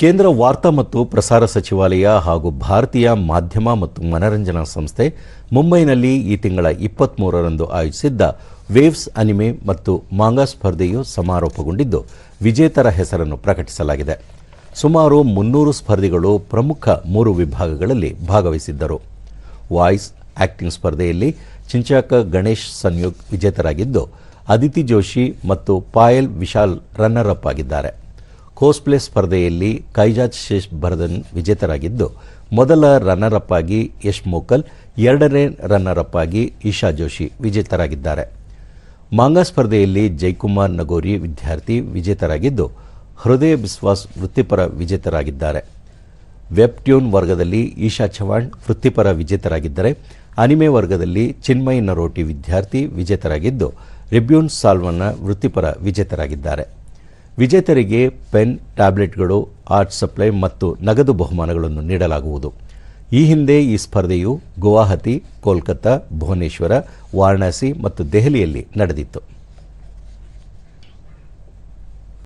ಕೇಂದ್ರ ವಾರ್ತಾ ಮತ್ತು ಪ್ರಸಾರ ಸಚಿವಾಲಯ ಹಾಗೂ ಭಾರತೀಯ ಮಾಧ್ಯಮ ಮತ್ತು ಮನರಂಜನಾ ಸಂಸ್ಥೆ ಮುಂಬೈನಲ್ಲಿ ಈ ತಿಂಗಳ ಇಪ್ಪತ್ತ್ಮೂರರಂದು ಆಯೋಜಿಸಿದ್ದ ವೇವ್ಸ್ ಅನಿಮೆ ಮತ್ತು ಮಾಂಗಾ ಸ್ಪರ್ಧೆಯು ಸಮಾರೋಪಗೊಂಡಿದ್ದು, ವಿಜೇತರ ಹೆಸರನ್ನು ಪ್ರಕಟಿಸಲಾಗಿದೆ. ಸುಮಾರು ಮುನ್ನೂರು ಸ್ಪರ್ಧಿಗಳು ಪ್ರಮುಖ ಮೂರು ವಿಭಾಗಗಳಲ್ಲಿ ಭಾಗವಹಿಸಿದ್ದರು. ವಾಯ್ಸ್ ಆಕ್ಟಿಂಗ್ ಸ್ಪರ್ಧೆಯಲ್ಲಿ ಚಿಂಚಾಕ ಗಣೇಶ್ ಸಂಯುಗ್ ವಿಜೇತರಾಗಿದ್ದು, ಅದಿತಿ ಜೋಶಿ ಮತ್ತು ಪಾಯಲ್ ವಿಶಾಲ್ ರನ್ನರ್ ಅಪ್ ಆಗಿದ್ದಾರೆ. ಕೋಸ್ಪ್ಲೇ ಸ್ಪರ್ಧೆಯಲ್ಲಿ ಕೈಜಾಜ್ ಶೇಷ್ ಭರದನ್ ವಿಜೇತರಾಗಿದ್ದು, ಮೊದಲ ರನ್ನರ್ ಅಪ್ ಆಗಿ ಯಶ್ ಮೋಕಲ್, ಎರಡನೇ ರನ್ನರ್ ಅಪ್ ಆಗಿ ಈಶಾ ಜೋಶಿ ವಿಜೇತರಾಗಿದ್ದಾರೆ. ಮಾಂಗಾ ಸ್ಪರ್ಧೆಯಲ್ಲಿ ಜೈಕುಮಾರ್ ನಗೋರಿ ವಿದ್ಯಾರ್ಥಿ ವಿಜೇತರಾಗಿದ್ದು, ಹೃದಯ ಬಿಸ್ವಾಸ್ ವೃತ್ತಿಪರ ವಿಜೇತರಾಗಿದ್ದಾರೆ. ವೆಬ್ ಟ್ಯೂನ್ ವರ್ಗದಲ್ಲಿ ಈಶಾ ಚವಾಣ್ ವೃತ್ತಿಪರ ವಿಜೇತರಾಗಿದ್ದರೆ, ಅನಿಮೆ ವರ್ಗದಲ್ಲಿ ಚಿನ್ಮಯ್ ನರೋಟಿ ವಿದ್ಯಾರ್ಥಿ ವಿಜೇತರಾಗಿದ್ದು, ರಿಬ್ಯೂನ್ ಸಾಲ್ವನ್ನ ವೃತ್ತಿಪರ ವಿಜೇತರಾಗಿದ್ದಾರೆ. ವಿಜೇತರಿಗೆ ಪೆನ್, ಟ್ಯಾಬ್ಲೆಟ್ಗಳು ಆರ್ಟ್ ಸಪ್ಲೈ ಮತ್ತು ನಗದು ಬಹುಮಾನಗಳನ್ನು ನೀಡಲಾಗುವುದು. ಈ ಹಿಂದೆ ಈ ಸ್ಪರ್ಧೆಯು ಗುವಾಹತಿ ಕೋಲ್ಕತ್ತಾ ಭುವನೇಶ್ವರ, ವಾರಣಾಸಿ ಮತ್ತು ದೆಹಲಿಯಲ್ಲಿ ನಡೆದಿತ್ತು.